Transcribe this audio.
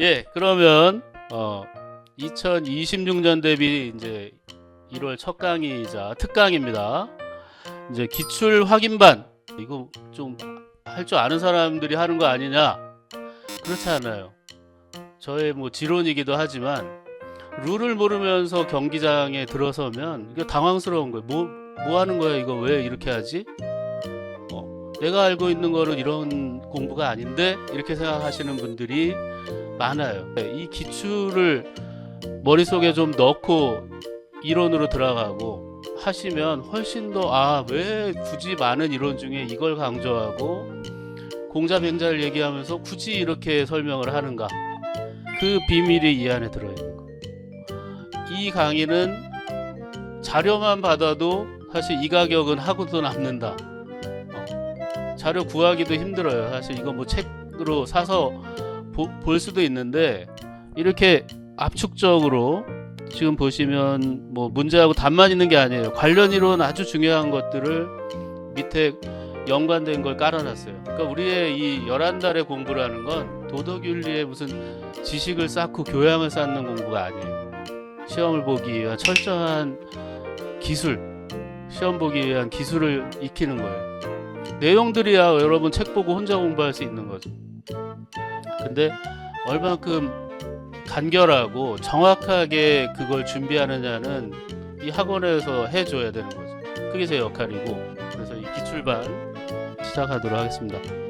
예, 그러면 어 2026년 대비 이제 1월 첫 강의이자 특강입니다. 이제 기출 확인반 이거 좀 할 줄 아는 사람들이 하는 거 아니냐? 그렇지 않아요. 저의 뭐 지론이기도 하지만 룰을 모르면서 경기장에 들어서면 이거 당황스러운 거예요. 뭐, 뭐 하는 거야? 이거 왜 이렇게 하지? 어, 내가 알고 있는 거는 이런 공부가 아닌데 이렇게 생각하시는 분들이 많아요. 네, 이 기출을 머릿속에 좀 넣고 이론으로 들어가고 하시면 훨씬 더 아 왜 굳이 많은 이론 중에 이걸 강조하고 공자 맹자를 얘기하면서 굳이 이렇게 설명을 하는가 그 비밀이 이 안에 들어있는 거. 이 강의는 자료만 받아도 사실 이 가격은 하고도 남는다. 어, 자료 구하기도 힘들어요. 사실 이거 뭐 책으로 사서 보- 볼 수도 있는데 이렇게 압축적으로 지금 보시면 뭐 문제하고 답만 있는 게 아니에요. 관련 이론 아주 중요한 것들을 밑에 연관된 걸 깔아놨어요. 그러니까 우리의 이 11달의 공부라는 건 도덕윤리의 무슨 지식을 쌓고 교양을 쌓는 공부가 아니에요. 시험을 보기 위한 철저한 기술, 시험 보기 위한 기술을 익히는 거예요. 내용들이야 여러분 책 보고 혼자 공부할 수 있는 거죠. 근데 얼만큼 간결하고 정확하게 그걸 준비하느냐는 이 학원에서 해줘야 되는 거죠. 그게 제 역할이고 그래서 이 기출반 시작하도록 하겠습니다.